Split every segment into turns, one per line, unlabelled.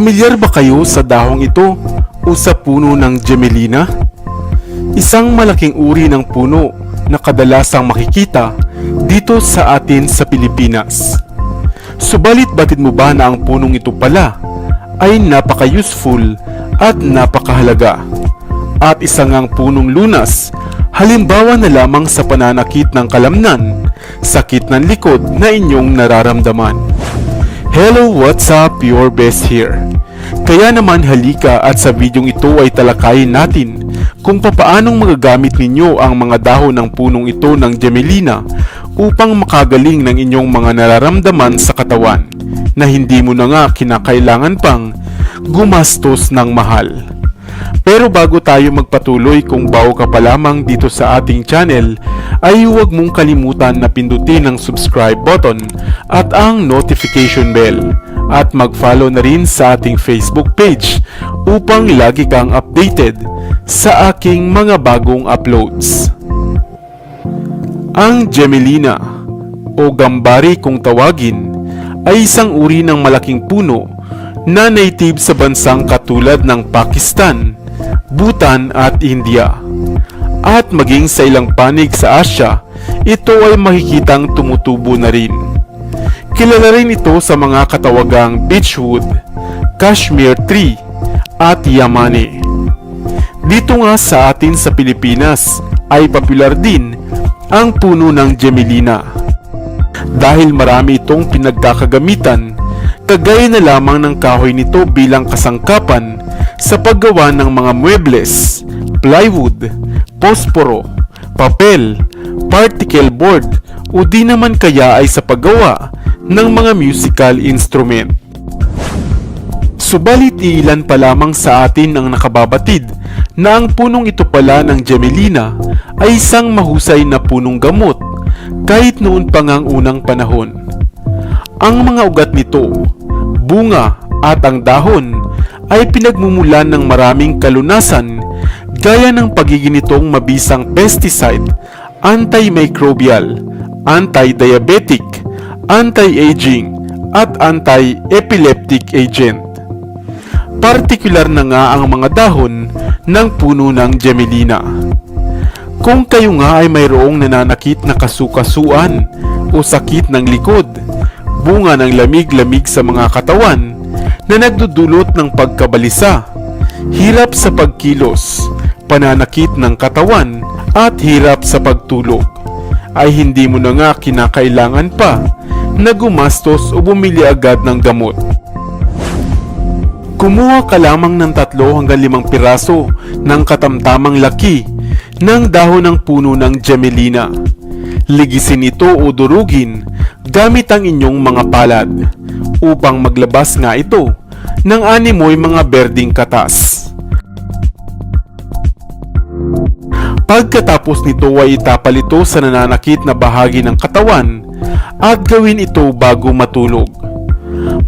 Pamilyar ba kayo sa dahong ito o sa puno ng Gemelina? Isang malaking uri ng puno na kadalasang makikita dito sa atin sa Pilipinas. Subalit batid mo ba na ang punong ito pala ay napaka-useful at napakahalaga? At isa ngang punong lunas, halimbawa na lamang sa pananakit ng kalamnan, sakit ng likod na inyong nararamdaman. Hello, what's up? Your best here. Kaya naman halika at sa videong ito ay talakayin natin kung papaanong magagamit ninyo ang mga dahon ng punong ito ng Gemelina upang makagaling ng inyong mga nararamdaman sa katawan na hindi mo na nga kinakailangan pang gumastos ng mahal. Pero bago tayo magpatuloy kung bago ka pa lamang dito sa ating channel, ay huwag mong kalimutan na pindutin ang subscribe button at ang notification bell at mag-follow na rin sa ating Facebook page upang lagi kang updated sa aking mga bagong uploads. Ang Gemelina o Gambari kung tawagin ay isang uri ng malaking puno na native sa bansang katulad ng Pakistan, Bhutan at India. At maging sa ilang panig sa Asya, ito ay makikitang tumutubo na rin. Kilala rin ito sa mga katawagang beechwood, cashmere tree, at yamane. Dito nga sa atin sa Pilipinas ay popular din ang puno ng Gemelina. Dahil marami itong pinagkakagamitan, kagaya na lamang ng kahoy nito bilang kasangkapan sa paggawa ng mga muebles, plywood, posporo, papel, particle board o di naman kaya ay sa paggawa ng mga musical instrument. Subalit ilan pa lamang sa atin ang nakababatid na ang punong ito pala ng Gemelina ay isang mahusay na punong gamot kahit noon pa ngang unang panahon. Ang mga ugat nito, bunga at ang dahon ay pinagmumulan ng maraming kalunasan gaya ng pagiging nitong mabisang pesticide, antimicrobial, anti-diabetic, anti-aging at anti-epileptic agent. Partikular na nga ang mga dahon ng puno ng Gemelina. Kung kayo nga ay mayroong nananakit na kasukasuan o sakit ng likod, bunga ng lamig-lamig sa mga katawan na nagdudulot ng pagkabalisa, hirap sa pagkilos, pananakit ng katawan at hirap sa pagtulog, ay hindi mo na nga kinakailangan pa na gumastos o bumili agad ng gamot. Kumuha ka lamang ng tatlo hanggang limang piraso ng katamtamang laki ng dahon ng puno ng Gemelina. Ligisin ito o durugin gamit ang inyong mga palad upang maglabas nga ito ng animoy mga berding katas. Pagkatapos nito ay itapal ito sa nananakit na bahagi ng katawan at gawin ito bago matulog.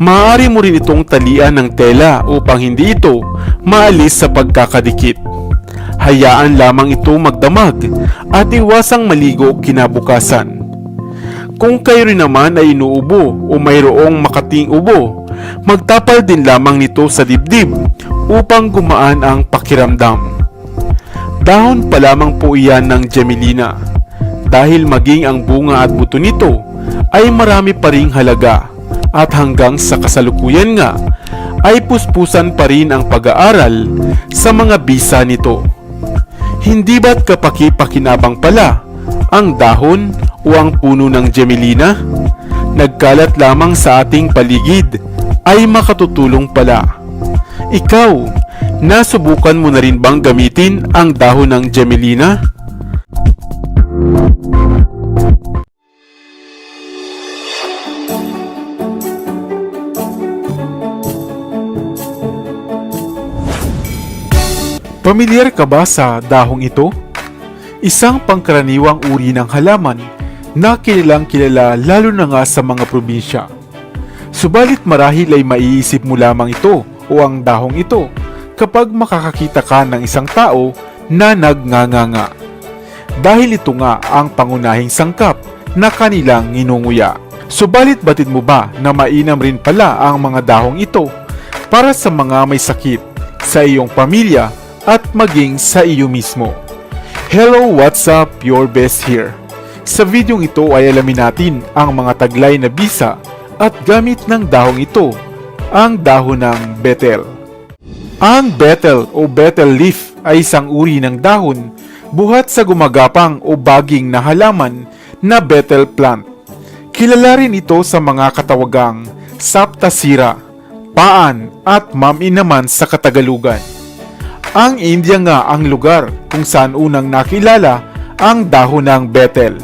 Maaari mo rin itong talian ng tela upang hindi ito maalis sa pagkakadikit. Hayaan lamang ito magdamag at iwasang maligo kinabukasan. Kung kayo rin naman ay inuubo o mayroong makating ubo, magtapal din lamang nito sa dibdib upang gumaan ang pakiramdam. Dahon pa lamang po iyan ng Gemelina dahil maging ang bunga at buto nito ay marami pa ring halaga at hanggang sa kasalukuyan nga ay puspusan pa rin ang pag-aaral sa mga bisa nito. Hindi ba't kapaki-pakinabang pala ang dahon o ang puno ng Gemelina? Nagkalat lamang sa ating paligid ay makatutulong pala. Ikaw, nasubukan mo na rin bang gamitin ang dahon ng Gemelina? Pamilyar ka ba sa dahong ito? Isang pangkaraniwang uri ng halaman na kilalang kilala lalo na nga sa mga probinsya. Subalit marahil ay maiisip mo lamang ito o ang dahong ito kapag makakakita ka ng isang tao na nagngangaga. Dahil ito nga ang pangunahing sangkap na kanilang nginunguya. Subalit batid mo ba na mainam rin pala ang mga dahong ito para sa mga may sakit, sa iyong pamilya at maging sa iyo mismo. Hello, what's up? Your best here. Sa videong ito ay alamin natin ang mga taglay na bisa at gamit ng dahong ito, ang dahon ng betel. Ang betel o betel leaf ay isang uri ng dahon buhat sa gumagapang o baging na halaman na betel plant. Kilala rin ito sa mga katawagang saptasira, paan at mami naman sa Katagalugan. Ang India nga ang lugar kung saan unang nakilala ang dahon ng betel.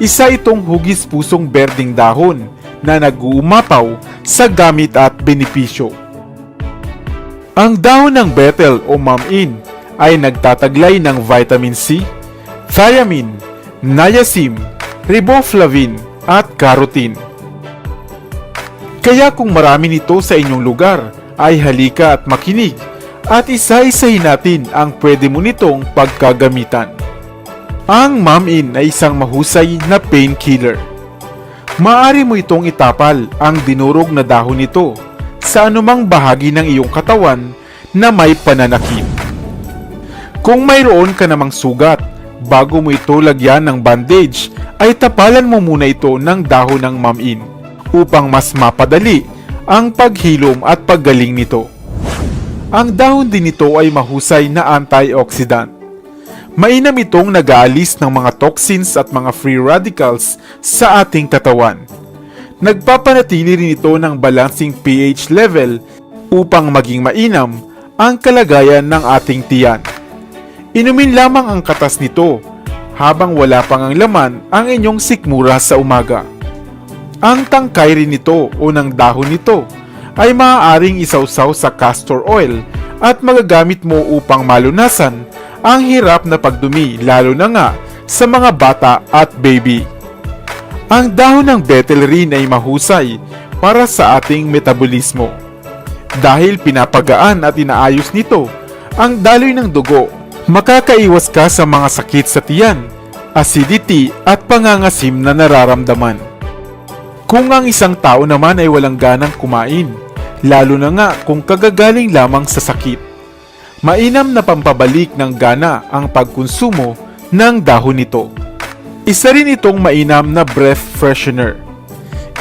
Isa itong hugis pusong berding dahon na nag-uumapaw sa gamit at benepisyo. Ang dahon ng betel o mamin ay nagtataglay ng vitamin C, thiamine, niacin, riboflavin at carotene. Kaya kung marami nito sa inyong lugar, ay halika at makinig at isa-isahin natin ang pwede mo nitong pagkagamitan. Ang mamin ay isang mahusay na painkiller. Maari mo itong itapal ang dinurog na dahon nito sa anumang bahagi ng iyong katawan na may pananakit. Kung mayroon ka namang sugat, bago mo ito lagyan ng bandage, ay tapalan mo muna ito ng dahon ng mamin upang mas mapadali ang paghilom at paggaling nito. Ang dahon din nito ay mahusay na antioxidant. Mainam itong nag-aalis ng mga toxins at mga free radicals sa ating katawan. Nagpapanatili rin ito ng balancing pH level upang maging mainam ang kalagayan ng ating tiyan. Inumin lamang ang katas nito habang wala pang ang laman ang inyong sikmura sa umaga. Ang tangkay rin nito o ng dahon nito ay maaaring isawsaw sa castor oil at magagamit mo upang malunasan ang hirap na pagdumi lalo na nga sa mga bata at baby. Ang dahon ng betel rin ay mahusay para sa ating metabolismo. Dahil pinapagaan at inaayos nito ang daloy ng dugo, makakaiwas ka sa mga sakit sa tiyan, acidity at pangangasim na nararamdaman. Kung ang isang tao naman ay walang ganang kumain, lalo na nga kung kagagaling lamang sa sakit. Mainam na pampabalik ng gana ang pagkonsumo ng dahon nito. Isa rin itong mainam na breath freshener.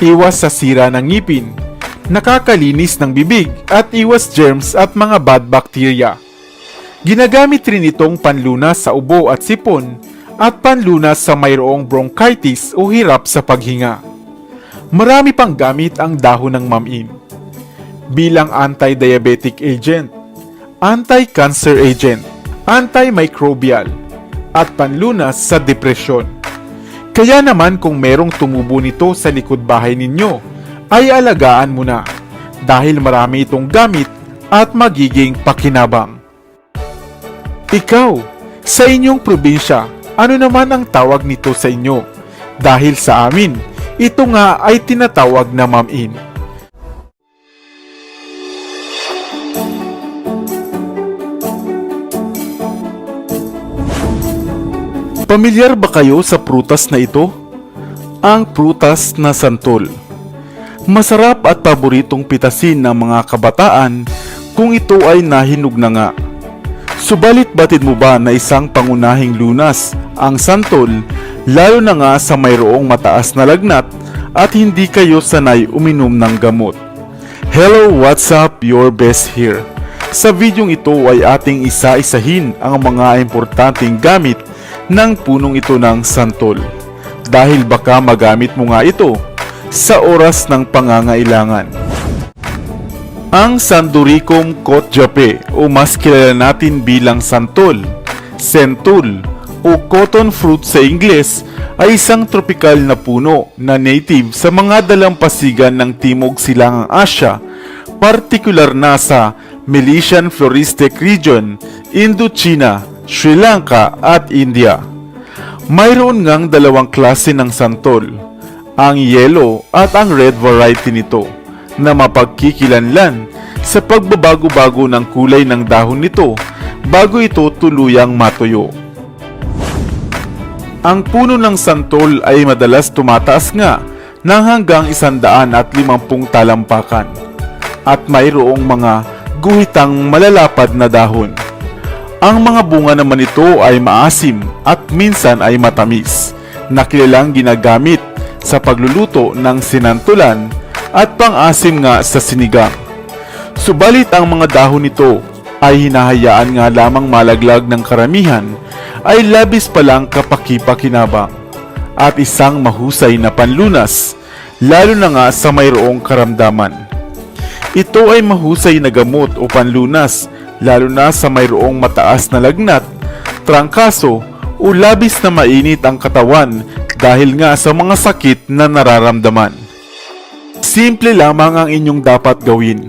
Iwas sa sira ng ngipin, nakakalinis ng bibig at iwas germs at mga bad bacteria. Ginagamit rin itong panlunas sa ubo at sipon at panlunas sa mayroong bronchitis o hirap sa paghinga. Marami pang gamit ang dahon ng mamin. Bilang anti-diabetic agent, anti-cancer agent, antimicrobial, at panlunas sa depresyon. Kaya naman kung merong tumubo nito sa likod bahay ninyo, ay alagaan mo na dahil marami itong gamit at magiging pakinabang. Ikaw, sa inyong probinsya, ano naman ang tawag nito sa inyo? Dahil sa amin, ito nga ay tinatawag na mamin. Pamilyar ba kayo sa prutas na ito? Ang prutas na santol. Masarap at paboritong pitasin ng mga kabataan kung ito ay nahinog na nga. Subalit batid mo ba na isang pangunahing lunas ang santol lalo na nga sa mayroong mataas na lagnat at hindi kayo sanay uminom ng gamot. Hello, what's up? Your best here. Sa videong ito ay ating isa-isahin ang mga importanteng gamit ng punong ito ng santol. Dahil baka magamit mo nga ito sa oras ng pangangailangan. Ang Sanduricum kotjape o mas kilala natin bilang santol, sentul o cotton fruit sa Ingles ay isang tropikal na puno na native sa mga dalampasigan ng Timog Silangang Asya, partikular na sa Milesian Floristic Region, Indochina, Sri Lanka at India. Mayroon ngang dalawang klase ng santol, ang yellow at ang red variety nito na mapagkikilanlan sa pagbabago-bago ng kulay ng dahon nito bago ito tuluyang matuyo. Ang puno ng santol ay madalas tumataas nga ng hanggang 150 talampakan. at mayroong mga guhitang malalapad na dahon. Ang mga bunga naman nito ay maasim at minsan ay matamis, na kilalang ginagamit sa pagluluto ng sinantulan at pang-asim nga sa sinigang. Subalit ang mga dahon nito ay hinahayaan nga lamang malaglag ng karamihan ay labis palang kapakipakinabang at isang mahusay na panlunas lalo na nga sa mayroong karamdaman. Ito ay mahusay na gamot o panlunas lalo na sa mayroong mataas na lagnat, trangkaso o labis na mainit ang katawan dahil nga sa mga sakit na nararamdaman. Simple lamang ang inyong dapat gawin.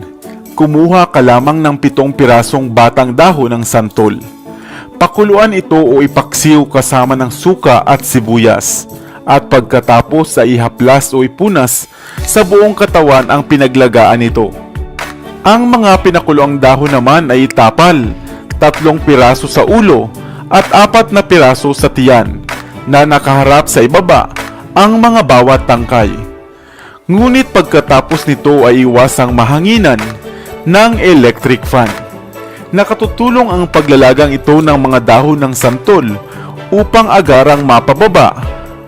Kumuha ka lamang ng pitong pirasong batang dahon ng santol. Pakuluan ito o ipaksiw kasama ng suka at sibuyas. At pagkatapos sa ihaplas o ipunas sa buong katawan ang pinaglagaan nito. Ang mga pinakuloang dahon naman ay itapal, tatlong piraso sa ulo at apat na piraso sa tiyan na nakaharap sa ibaba ang mga bawat tangkay. Ngunit pagkatapos nito ay iwasang mahanginan ng electric fan. Nakatutulong ang paglalagang ito ng mga dahon ng santol upang agarang mapababa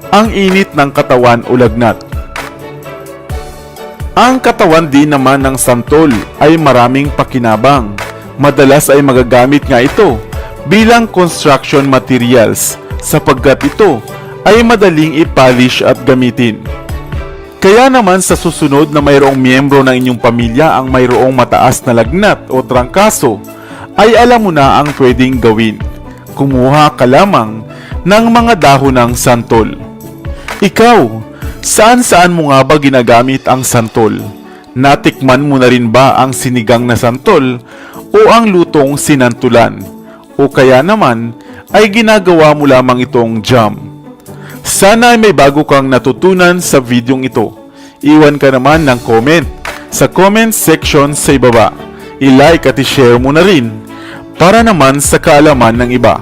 ang init ng katawan o lagnat. Ang katawan din naman ng santol ay maraming pakinabang. Madalas ay magagamit nga ito bilang construction materials sapagkat ito ay madaling i-polish at gamitin. Kaya naman sa susunod na mayroong miyembro ng inyong pamilya ang mayroong mataas na lagnat o trangkaso, ay alam mo na ang pwedeng gawin. Kumuha ka lamang ng mga dahon ng santol. Ikaw, saan-saan mo nga ba ginagamit ang santol? Natikman mo na rin ba ang sinigang na santol o ang lutong sinantulan? O kaya naman ay ginagawa mo lamang itong jam? Sana ay may bago kang natutunan sa videong ito. Iwan ka naman ng comment sa comment section sa ibaba. I-like at i-share mo na rin para naman sa kaalaman ng iba.